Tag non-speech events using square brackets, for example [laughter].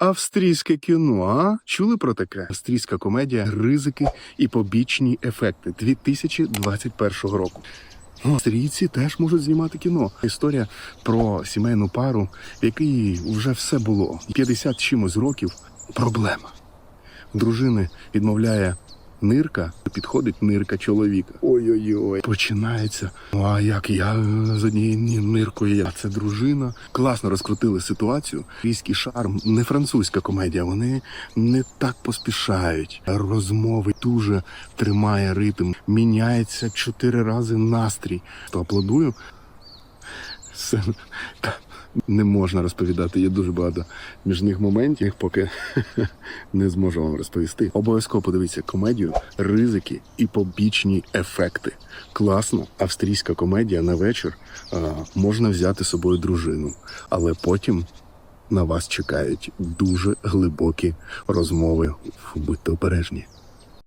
Австрійське кіно, а? Чули про таке? Австрійська комедія Ризики і побічні ефекти 2021 року. Австрійці теж можуть знімати кіно. Історія про сімейну пару, в якій вже все було. 50 чимось років проблема. Дружини відмовляє нирка, підходить нирка чоловіка. Ой-ой-ой, починається. Ну а як я з однією ниркою, я це дружина. Класно розкрутили ситуацію. Рійський шарм, не французька комедія. Вони не так поспішають. Розмови дуже тримає ритм. Міняється чотири рази настрій. То аплодую. Не можна розповідати. Є дуже багато між них моментів, поки [laughs] не зможу вам розповісти. Обов'язково подивіться комедію Ризики і побічні ефекти. Класно, австрійська комедія на вечір. Можна взяти з собою дружину, але потім на вас чекають дуже глибокі розмови. Будьте обережні.